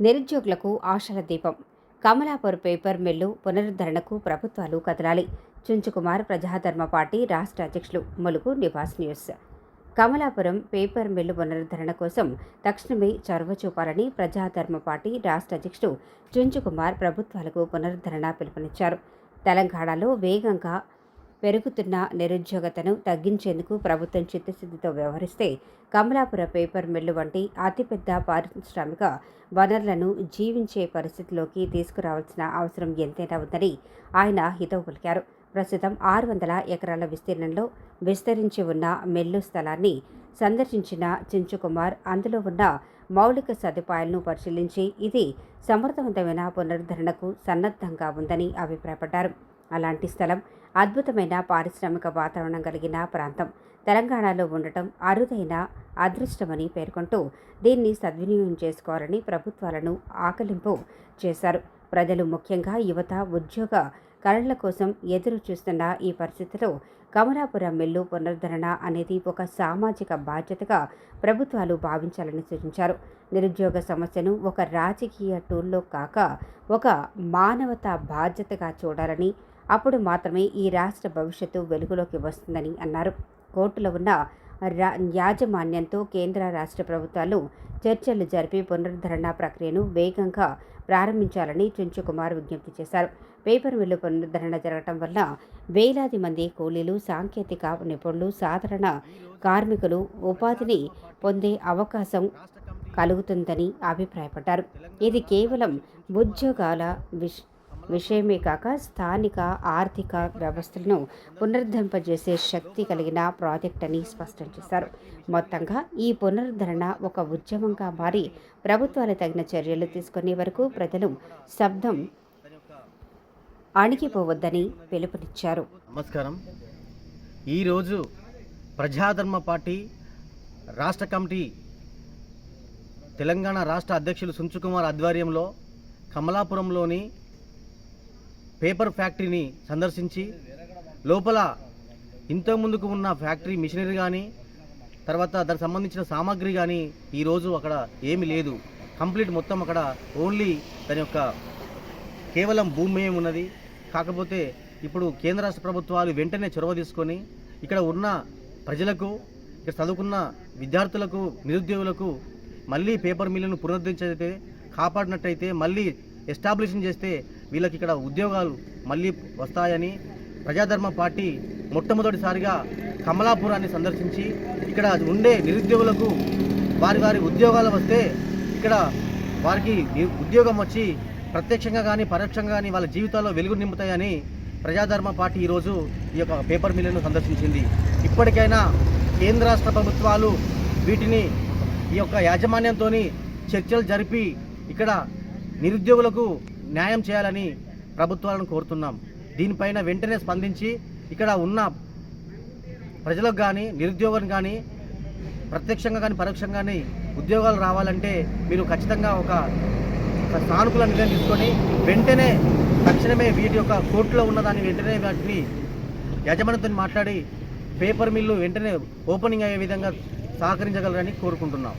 నిరుద్యోగులకు ఆశల దీపం. కమలాపూర్ పేపర్ మిల్లు పునరుద్ధరణకు ప్రభుత్వాలు కదలాలి. చుంచుకుమార్ ప్రజాధర్మ పార్టీ రాష్ట్ర అధ్యక్షులు Mulugu Nivas news. Kamalapuram paper mill పునరుద్ధరణ కోసం తక్షణమే చొరవ చూపాలని ప్రజాధర్మ పార్టీ రాష్ట్ర అధ్యక్షుడు చుంచుకుమార్ ప్రభుత్వాలకు పునరుద్ధరణ పిలుపునిచ్చారు. తెలంగాణలో వేగంగా పెరుగుతున్న నిరుద్యోగతను తగ్గించేందుకు ప్రభుత్వం చిత్తశుద్ధితో వ్యవహరిస్తే కమలాపుర పేపర్ మిల్లు వంటి అతిపెద్ద పారిశ్రామిక వనరులను జీవించే పరిస్థితిలోకి తీసుకురావాల్సిన అవసరం ఎంతైనా ఉందని ఆయన హితవు పలికారు. ప్రస్తుతం ఆరు వందల ఎకరాల విస్తీర్ణంలో విస్తరించి ఉన్న మిల్లు స్థలాన్ని సందర్శించిన చించుకుమార్ అందులో ఉన్న మౌలిక సదుపాయాలను పరిశీలించి ఇది సమర్థవంతమైన పునరుద్ధరణకు సన్నద్ధంగా ఉందని అభిప్రాయపడ్డారు. అలాంటి స్థలం అద్భుతమైన పారిశ్రామిక వాతావరణం కలిగిన ప్రాంతం. తెలంగాణలో ఉండటం అరుదైన అదృష్టమని పేర్కొంటూ దీన్ని సద్వినియోగం చేసుకోవాలని ప్రభుత్వాలను ఆకలింపు చేశారు. ప్రజలు ముఖ్యంగా యువత ఉద్యోగ కళల కోసం ఎదురు చూస్తున్న ఈ పరిస్థితిలో కమలాపురం మిల్లు పునరుద్ధరణ అనేది ఒక సామాజిక బాధ్యతగా ప్రభుత్వాలు భావించాలని సూచించారు. నిరుద్యోగ సమస్యను ఒక రాజకీయ టూల్లో కాక ఒక మానవతా బాధ్యతగా చూడాలని అప్పుడు మాత్రమే ఈ రాష్ట్ర భవిష్యత్తు వెలుగులోకి వస్తుందని అన్నారు. కోర్టులో ఉన్న రా యాజమాన్యంతో కేంద్ర రాష్ట్ర ప్రభుత్వాలు చర్చలు జరిపి పునరుద్ధరణ ప్రక్రియను వేగంగా ప్రారంభించాలని చుంచుకుమార్ విజ్ఞప్తి చేశారు. పేపర్ మిల్లు పునరుద్ధరణ జరగటం వల్ల వేలాది మంది కూలీలు సాంకేతిక నిపుణులు సాధారణ కార్మికులు ఉపాధిని పొందే అవకాశం కలుగుతుందని అభిప్రాయపడ్డారు. ఇది కేవలం ఉద్యోగాల విష్ విషయమే కాక స్థానిక ఆర్థిక వ్యవస్థలను పునరుద్ధరింపజేసే శక్తి కలిగిన ప్రాజెక్ట్ అని స్పష్టం చేశారు. మొత్తంగా ఈ పునరుద్ధరణ ఒక ఉద్యమంగా మారి ప్రభుత్వాలు తగిన చర్యలు తీసుకునే వరకు ప్రజలు శబ్దం అణిగిపోవద్దని పిలుపునిచ్చారు. నమస్కారం. ఈరోజు ప్రజాధర్మ పార్టీ రాష్ట్ర కమిటీ తెలంగాణ రాష్ట్ర అధ్యక్షులు సుంచుకుమార్ ఆధ్వర్యంలో కమలాపురంలోని పేపర్ ఫ్యాక్టరీని సందర్శించి లోపల ఇంత ముందుకు ఉన్న ఫ్యాక్టరీ మిషనరీ కానీ తర్వాత దానికి సంబంధించిన సామాగ్రి కానీ ఈరోజు అక్కడ ఏమీ లేదు. కంప్లీట్ మొత్తం అక్కడ ఓన్లీ దాని యొక్క కేవలం భూమి ఉన్నది. కాకపోతే ఇప్పుడు కేంద్ర రాష్ట్ర ప్రభుత్వాలు వెంటనే చొరవ తీసుకొని ఇక్కడ ఉన్న ప్రజలకు ఇక్కడ చదువుకున్న విద్యార్థులకు నిరుద్యోగులకు మళ్ళీ పేపర్ మిల్లును పునరుద్ధరించైతే కాపాడినట్టయితే మళ్ళీ ఎస్టాబ్లిషింగ్ చేస్తే వీళ్ళకి ఇక్కడ ఉద్యోగాలు మళ్ళీ వస్తాయని ప్రజాధర్మ పార్టీ మొట్టమొదటిసారిగా కమలాపురాన్ని సందర్శించి ఇక్కడ ఉండే నిరుద్యోగులకు వారి వారి ఉద్యోగాలు వస్తే ఇక్కడ వారికి ఉద్యోగం వచ్చి ప్రత్యక్షంగా కానీ పరోక్షంగా కానీ వాళ్ళ జీవితాల్లో వెలుగు నింపుతాయని ప్రజాధర్మ పార్టీ ఈరోజు ఈ యొక్క పేపర్ మిల్లును సందర్శించింది. ఇప్పటికైనా కేంద్ర రాష్ట్ర ప్రభుత్వాలు వీటిని ఈ యొక్క యాజమాన్యంతో చర్చలు జరిపి ఇక్కడ నిరుద్యోగులకు న్యాయం చేయాలని ప్రభుత్వాలను కోరుతున్నాం. దీనిపైన వెంటనే స్పందించి ఇక్కడ ఉన్న ప్రజలకు కానీ నిరుద్యోగం కానీ ప్రత్యక్షంగా కానీ పరోక్షంగా కానీ ఉద్యోగాలు రావాలంటే మీరు ఖచ్చితంగా ఒక ఒక సానుకూల నిర్ణయం తీసుకొని వెంటనే తక్షణమే వీటి యొక్క కోర్టులో ఉన్నదాన్ని వెంటనే వాటిని యజమానితో మాట్లాడి పేపర్ మిల్లు వెంటనే ఓపెనింగ్ అయ్యే విధంగా సహకరించగలరని కోరుకుంటున్నాం.